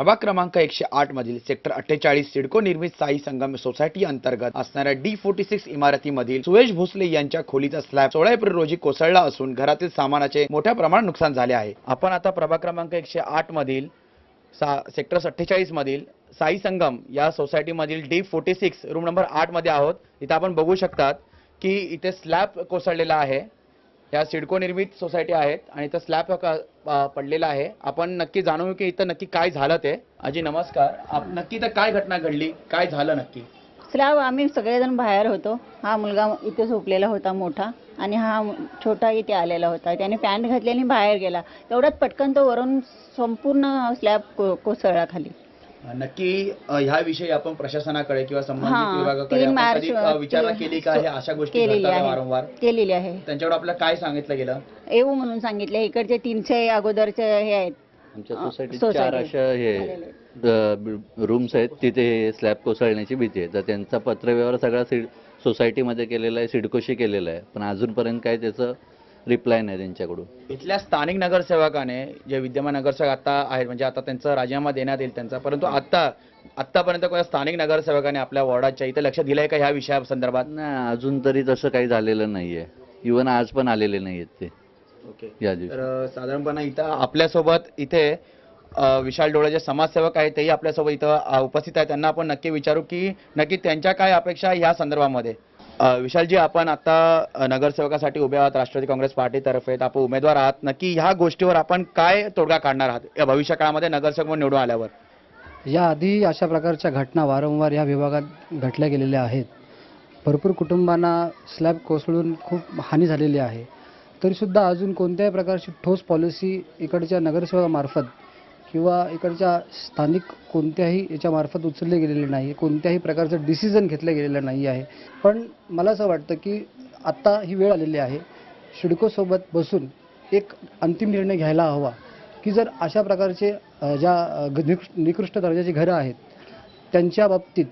प्रभाग क्रमांक एकशे आठ मधील सेक्टर अठ्ठेचाळीस सिडको निर्मित साई संगम सोसायटी अंतर्गत असणाऱ्या डी फोर्टी सिक्स इमारतीमधील सुरेश भोसले यांच्या खोलीचा स्लॅब सोळा एप्रिल रोजी कोसळला असून घरातील सामानाचे मोठ्या प्रमाणात नुकसान झाले आहे. आपण आता प्रभाग क्रमांक एकशे आठ मधील सा सेक्टर अठ्ठेचाळीस मधील साई संगम या सोसायटीमधील D forty six room number आठमध्ये आहोत. इथं आपण बघू शकतात की इथे स्लॅब कोसळलेला आहे. या सिडको निर्मित सोसायटी आहेत आणि इथं स्लॅब पडलेला आहे. आपण नक्की जाणून की इथं नक्की काय झालं ते. आजी नमस्कार. नक्की इथं काय घटना घडली? काय झालं नक्की? स्लॅब आम्ही सगळेजण बाहेर होतो. हा मुलगा इथे झोपलेला होता मोठा आणि हा छोटा इथे आलेला होता. त्याने पॅन्ट घातली आणि बाहेर गेला. तेवढ्यात पटकन तो वरून संपूर्ण स्लॅब को कोसळला खाली. नक्की अ, ह्याविषयी आपण प्रशासनाकडे किंवा संबंधित हा, विभागाकडे तीन आपण मार्च, कधी, अ, विचारणा केली का? हे अशा गोष्टी केलेली घडतात आहे. वारंवार. केलेली आहे. त्यांच्याकडे आपल्याला काय सांगितलं गेलं? येऊ म्हणून सांगितले इकडचे तीनशे अगोदरचे हे आहेत. आमच्या अ, सोसायटीत चार सोसायटी. अशा हे रूम्स आहेत. तिथे स्लॅब कोसळण्याची भीती आहे. तर त्यांचा पत्रव्यवहार सगळा सिड सोसायटीमध्ये केलेला आहे सिडकोशी केलेला आहे. पण अजूनपर्यंत काय त्याचं रिप्लाय नाही त्यांच्याकडून. इथल्या स्थानिक नगरसेवकाने जे विद्यमान नगरसेवक आता आहेत म्हणजे आता त्यांचा राजीनामा देण्यात येईल त्यांचा परंतु आता आतापर्यंत कोणत्या स्थानिक नगरसेवकाने आपल्या वॉर्डाच्या इथे लक्ष दिलंय का ह्या विषया संदर्भात? नाही अजून तरी तसं काही झालेलं नाही आहे इवन आज पण आलेले नाही आहेत ते. ओके. या दिवशी. तर अ, साधारणपणे इथं आपल्यासोबत इथे अ, विशाल डोळे जे समाजसेवक आहेत तेही आपल्यासोबत इथं अ, उपस्थित आहेत. त्यांना आपण नक्की विचारू की नक्की त्यांच्या काय अपेक्षा ह्या संदर्भामध्ये? विशालजी आपण आता नगरसेवकासाठी उभे आहात राष्ट्रवादी काँग्रेस पार्टीतर्फे. आपण उमेदवार आहात. नक्की ह्या गोष्टीवर आपण काय तोडगा काढणार आहात? या भविष्य काळामध्ये नगरसेवक म्हणून निवडून आल्यावर. याआधी अशा प्रकारच्या घटना वारंवार या विभागात घडल्या गेलेल्या आहेत. भरपूर कुटुंबांना स्लॅब कोसळून खूप हानी झालेली आहे. तरीसुद्धा अजून कोणत्याही प्रकारची ठोस पॉलिसी इकडच्या नगरसेवकामार्फत किंवा इकडच्या स्थानिक कोणत्याही याच्यामार्फत उचलले गेलेले नाही कोणत्याही प्रकारचं डिसिजन घेतलं गेलेलं नाही आहे. पण मला असं वाटतं की आत्ता ही वेळ आलेली आहे शिडकोसोबत बसून एक अंतिम निर्णय घ्यायला हवा की जर अशा प्रकारचे ज्या ग- निकृष्ट दर्जाची घरं आहेत त्यांच्या बाबतीत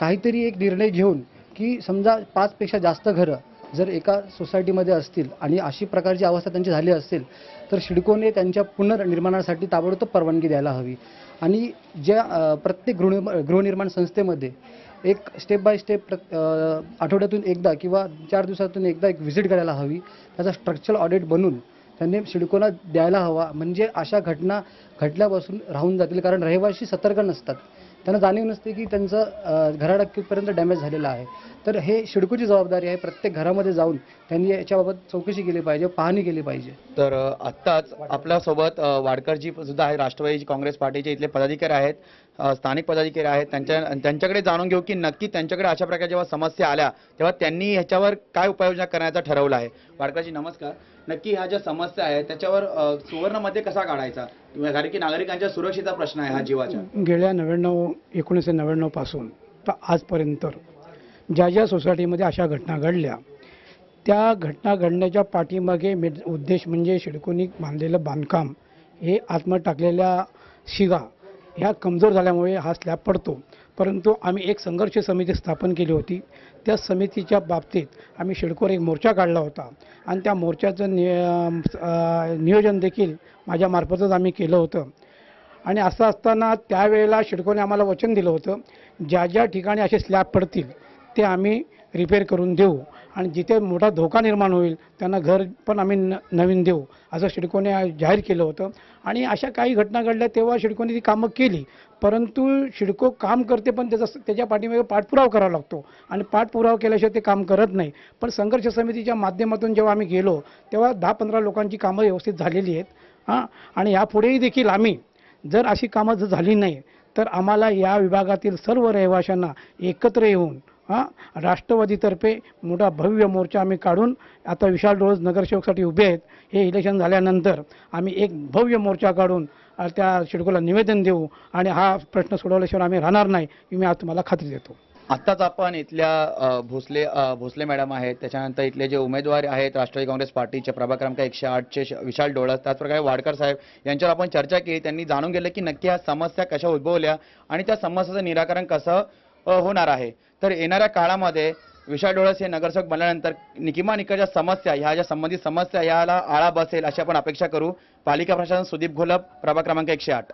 काहीतरी एक निर्णय घेऊन की समजा पाचपेक्षा जास्त घरं जर एका सोसायटीमध्ये असतील आणि अशी प्रकारची अवस्था त्यांची झाली असेल तर शिडकोने त्यांच्या पुनर्निर्माणासाठी ताबडतोब परवानगी द्यायला हवी. आणि ज्या प्रत्येक गृह गृहनिर्माण संस्थेमध्ये एक स्टेप बाय स्टेप प्र आठवड्यातून एकदा किंवा चार दिवसातून एकदा एक व्हिजिट करायला हवी. त्याचा स्ट्रक्चरल ऑडिट बनून त्यांनी सिडकोला द्यायला हवा. म्हणजे अशा घटना घडल्यापासून राहून जातील. कारण रहिवासी सतर्क नसतात. त्यांना जाणीव नसते की त्यांचं घराडक्कीपर्यंत डॅमेज झालेलं आहे. तर हे शिडकूची जबाबदारी आहे प्रत्येक घरामध्ये जाऊन त्यांनी याच्याबाबत चौकशी केली पाहिजे पाहणी केली पाहिजे. तर आत्ताच आपल्यासोबत वाडकरजी सुद्धा आहे राष्ट्रवादी काँग्रेस पार्टीचे इथले पदाधिकारी आहेत स्थानिक पदाधिकारी आहेत. त्यांच्या त्यांच्याकडे जाणून घेऊ की नक्की त्यांच्याकडे अशा प्रकारे जेव्हा समस्या आल्या तेव्हा त्यांनी ह्याच्यावर काय उपाययोजना करण्याचा ठरवलं आहे. वाडकरजी नमस्कार. नक्की ह्या ज्या समस्या आहेत त्याच्यावर सुवर्णमध्ये कसा काढायचा? कारण की नागरिकांच्या सुरक्षेचा प्रश्न आहे हा जीवाचा. गेल्या नव्याण्णव एकोणीसशे नव्याण्णवपासून तर आजपर्यंत ज्या ज्या सोसायटीमध्ये अशा घटना घडल्या त्या घटना घडण्याच्या पाठीमागे मे उद्देश म्हणजे शिडकोनी बांधलेलं बांधकाम हे आतमध्ये टाकलेल्या शिगा ह्या कमजोर झाल्यामुळे हा स्लॅब पडतो. परंतु आम्ही एक संघर्ष समिती स्थापन केली होती. त्या समितीच्या बाबतीत आम्ही शिडकोर एक मोर्चा काढला होता. आणि त्या मोर्चाचं निय नियोजन देखील माझ्यामार्फतच आम्ही केलं होतं. आणि असं असताना त्यावेळेला शिडकोने आम्हाला वचन दिलं होतं ज्या ज्या ठिकाणी असे स्लॅब पडतील ते आम्ही रिपेअर करून देऊ. आणि जिथे मोठा धोका निर्माण होईल त्यांना घर पण आम्ही न नवीन देऊ असं शिडकोने जाहीर केलं होतं. आणि अशा काही घटना घडल्या तेव्हा शिडकोने ती कामं केली परंतु शिडको काम करते पण त्याचा त्याच्या पाठीमागे पाठपुरावा करावा लागतो. आणि पाठपुरावा केल्याशिवाय ते काम करत नाही. पण संघर्ष समितीच्या माध्यमातून जेव्हा आम्ही गेलो तेव्हा दहा पंधरा लोकांची कामं व्यवस्थित झालेली आहेत. हां आणि यापुढेही देखील आम्ही जर अशी कामं जर झाली नाही तर आम्हाला या विभागातील सर्व रहिवाशांना एकत्र येऊन हां राष्ट्रवादीतर्फे मोठा भव्य मोर्चा आम्ही काढून आता विशाल डोळस नगरसेवकसाठी उभे आहेत. हे इलेक्शन झाल्यानंतर आम्ही एक भव्य मोर्चा काढून त्या शिडकोला निवेदन देऊ आणि हा प्रश्न सोडवल्याशिवाय आम्ही राहणार नाही ही मी आज तुम्हाला खात्री देतो. आत्ताच आपण इथल्या भोसले भोसले मॅडम आहेत. त्याच्यानंतर इथले जे उमेदवार आहेत राष्ट्रवादी काँग्रेस पार्टीचे प्रभाग क्रमांक एकशे आठचे विशाल डोळस त्याचप्रकारे वाडकर साहेब यांच्यावर आपण चर्चा केली. त्यांनी जाणून गेलं की नक्की ह्या समस्या कशा उद्भवल्या आणि त्या समस्याचं निराकरण कसं होणार आहे. तर येणाऱ्या काळामध्ये विशाल डोळस हे नगरसेवक बनल्यानंतर नि- किमान इकडच्या समस्या ह्या ज्या संबंधित समस्या याला आळा बसेल अशी आपण अपेक्षा करू. पालिका प्रशासन सुदीप घोलप प्रभाग क्रमांक एकशे आठ.